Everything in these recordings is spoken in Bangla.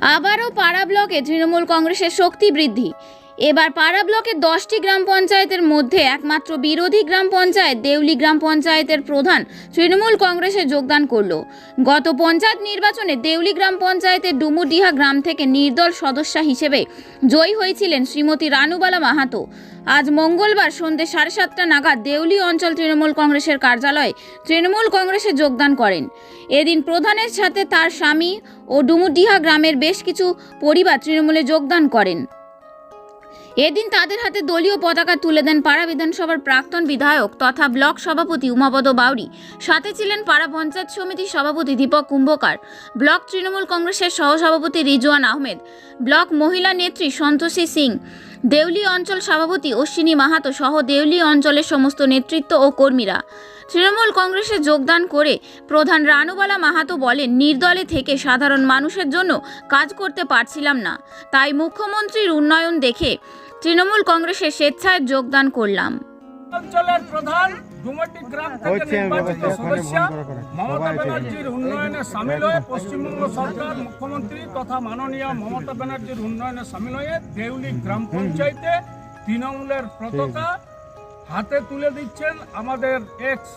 আবারও পাড়া ব্লকে তৃণমূল কংগ্রেসের শক্তি বৃদ্ধি। এবার পাড়া ব্লকের দশটি গ্রাম পঞ্চায়েতের মধ্যে একমাত্র বিরোধী গ্রাম পঞ্চায়েত দেউলি গ্রাম পঞ্চায়েতের প্রধান তৃণমূল কংগ্রেসে যোগদান করল। গত পঞ্চায়েত নির্বাচনে দেউলি গ্রাম পঞ্চায়েতের ডুমুডিহা গ্রাম থেকে নির্দল সদস্যা হিসেবে জয়ী হয়েছিলেন শ্রীমতী রানুবালা মাহাতো। আজ মঙ্গলবার সন্ধ্যে সাড়ে সাতটা নাগাদ দেউলি অঞ্চল তৃণমূল কংগ্রেসের কার্যালয়ে তৃণমূল কংগ্রেসে যোগদান করেন। এদিন প্রধানের সাথে তার স্বামী ও ডুমুডিহা গ্রামের বেশ কিছু পরিবার তৃণমূলে যোগদান করেন। এদিন তাদের হাতে দলীয় পতাকা তুলে দেন পাড়া বিধানসভার প্রাক্তন বিধায়ক তথা ব্লক সভাপতি উমাপদ বাউরি। সাথে ছিলেন পাড়া পঞ্চায়েত সমিতির সভাপতি দীপক কুম্ভকার, ব্লক তৃণমূল কংগ্রেসের সহসভাপতি রিজওয়ান আহমেদ, ব্লক মহিলা নেত্রী সন্তোষী সিং দেউলি অঞ্চল সভাপতি অশ্বিনী মাহাতো সহ দেউলি অঞ্চলের সমস্ত নেতৃত্ব ও কর্মীরা। তৃণমূল কংগ্রেসে যোগদান করে প্রধান রানুবালা মাহাতো বলেন, নির্দলে থেকে সাধারণ মানুষের জন্য কাজ করতে পারছিলাম না। তাই মুখ্যমন্ত্রীর উন্নয়ন দেখে তৃণমূল কংগ্রেসে স্বেচ্ছায় যোগদান করলাম। অঞ্চলের প্রধান ডুমটি গ্রাম থেকে নির্বাচিত সদস্য। মমতা ব্যানার্জির উন্নয়নে সামিল হয়ে পশ্চিমবঙ্গ সরকার মুখ্যমন্ত্রী তথা মাননীয় মমতা ব্যানার্জির উন্নয়নে সামিল হয়ে দেউলি গ্রাম পঞ্চায়েতে তৃণমূলের পতাকা হাতে তুলে দিচ্ছেন আমাদের এক্স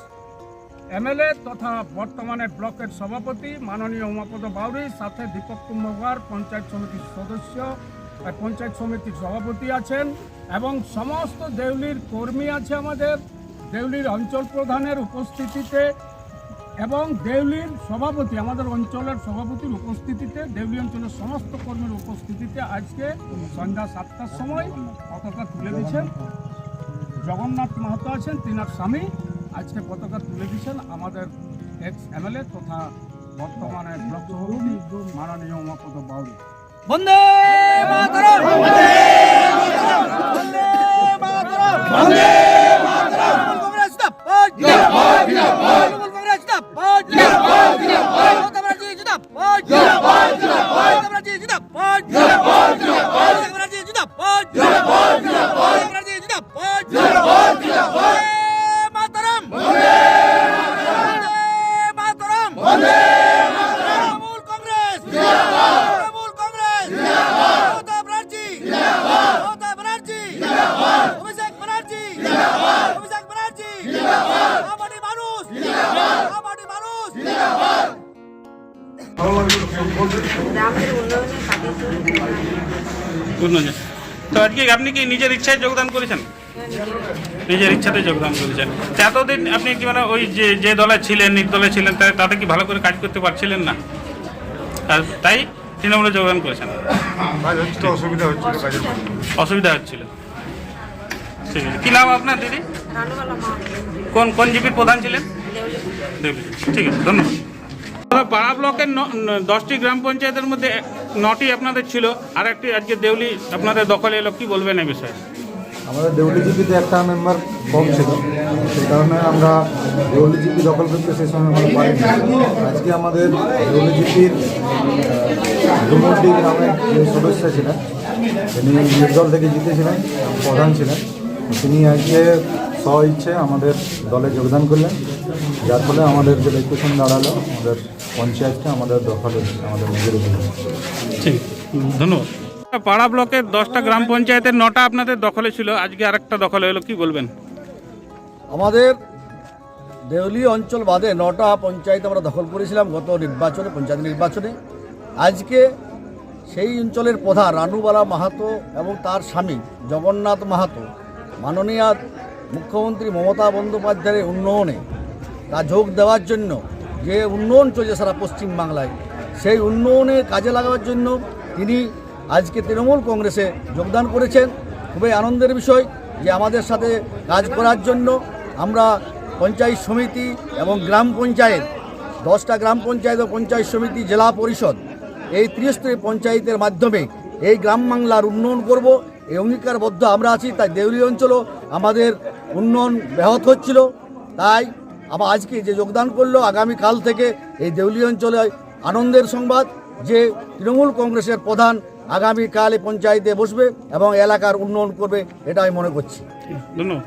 এমএলএ তথা বর্তমানে ব্লকের সভাপতি মাননীয় উমাপদ বাউরি সাথে দীপক কুম্ভকার পঞ্চায়েত সমিতির সদস্য পঞ্চায়েত সমিতির সভাপতি আছেন এবং সমস্ত দেউলির কর্মী আছে আমাদের। দেউলির অঞ্চল প্রধানের উপস্থিতিতে এবং দেউলির সভাপতি, আমাদের অঞ্চলের সভাপতির উপস্থিতিতে, দেউলি অঞ্চলের সমস্ত কর্মীর উপস্থিতিতে আজকে সন্ধ্যা সাতটার সময় পতাকা তুলে দিয়েছেন। জগন্নাথ মাহাতো আছেন, তিনার স্বামী। আজকে পতাকা তুলে দিয়েছেন আমাদের এক্স এমএলএ তথা বর্তমানে ব্লক সভাপতি মাননীয় উমাপদ বাউরি। বন্দে মাতরম! বন্দে মাতরম! বন্দে গ্রামের উন্নয়নে তো আজকে আপনি কি নিজের ইচ্ছায় যোগদান করেছেন? নিজের ইচ্ছাতে যোগদান করেছেন। তা এতদিন আপনি কি মানে ওই যে যে দলে ছিলেন নির্দলে ছিলেন তা- তাতে কি ভালো করে কাজ করতে পারছিলেন না? আর তাই তৃণমূলে যোগদান করেছেন। অসুবিধা হচ্ছিল অসুবিধা হচ্ছিল। ঠিক আছে। কী নাম আপনার দিদি? কোন কোন জিপির প্রধান ছিলেন? ঠিক আছে ধন্যবাদ। পাড়া ব্লকের দশটি গ্রাম পঞ্চায়েতের মধ্যে নটি আপনাদের ছিল আর একটি আজকে দেউলি আপনাদের দখলে এলো, কি বলবেন এই বিষয়ে? আমাদের দেউলি জিপিতে একটা মেম্বার কম ছিল, সেই কারণে আমরা দেউলি জিপি দখল করতে সেই সময় আমরা পারিনি। আজকে আমাদের দেউলি জিপির ডুমুরডি গ্রামের যে সদস্য ছিলেন, তিনি নির্দল থেকে জিতেছিলেন, প্রধান ছিলেন। তিনি আজকে স্ব ইচ্ছে আমাদের দলে যোগদান করলেন। যার ফলে আমাদের যে রেপুটেশন দাঁড়াল আমাদের পঞ্চায়েতটা আমাদের দখলে আমাদের নিজের। ঠিক। ধন্যবাদ। পাড়া ব্লকের দশটা গ্রাম পঞ্চায়েতের নটা আপনাদের দখলে ছিল আজকে আরেকটা দখলে হলো কি বলবেন? আমাদের দেউলি অঞ্চল বাদে নটা পঞ্চায়েত আমরা দখল করেছিলাম গত নির্বাচনে পঞ্চায়েত নির্বাচনে। আজকে সেই অঞ্চলের প্রধান রানুবালা মাহাতো এবং তার স্বামী জগন্নাথ মাহাতো মাননীয় মুখ্যমন্ত্রী মমতা বন্দ্যোপাধ্যায়ের উন্নয়নে তা যোগ দেওয়ার জন্য যে উন্নয়ন চলছে সারা পশ্চিমবাংলায় সেই উন্নয়নে কাজে লাগাবার জন্য তিনি আজকে তৃণমূল কংগ্রেসে যোগদান করেছেন। খুবই আনন্দের বিষয় যে আমাদের সাথে কাজ করার জন্য আমরা পঞ্চায়েত সমিতি এবং গ্রাম পঞ্চায়েত, দশটা গ্রাম পঞ্চায়েত ও পঞ্চায়েত সমিতি জেলা পরিষদ, এই ত্রিস্তরী পঞ্চায়েতের মাধ্যমে এই গ্রাম বাংলার উন্নয়ন করব। এই অঙ্গীকারবদ্ধ আমরা আছি, তাই দেউলি অঞ্চলও আমাদের উন্নয়ন ব্যাহত হচ্ছিল। তাই আবার আজকে যে যোগদান করল আগামীকাল থেকে এই দেউলি অঞ্চলে আনন্দের সংবাদ যে তৃণমূল কংগ্রেসের প্রধান আগামীকাল এই পঞ্চায়েতে বসবে এবং এলাকার উন্নয়ন করবে এটা আমি মনে করছি। ধন্যবাদ।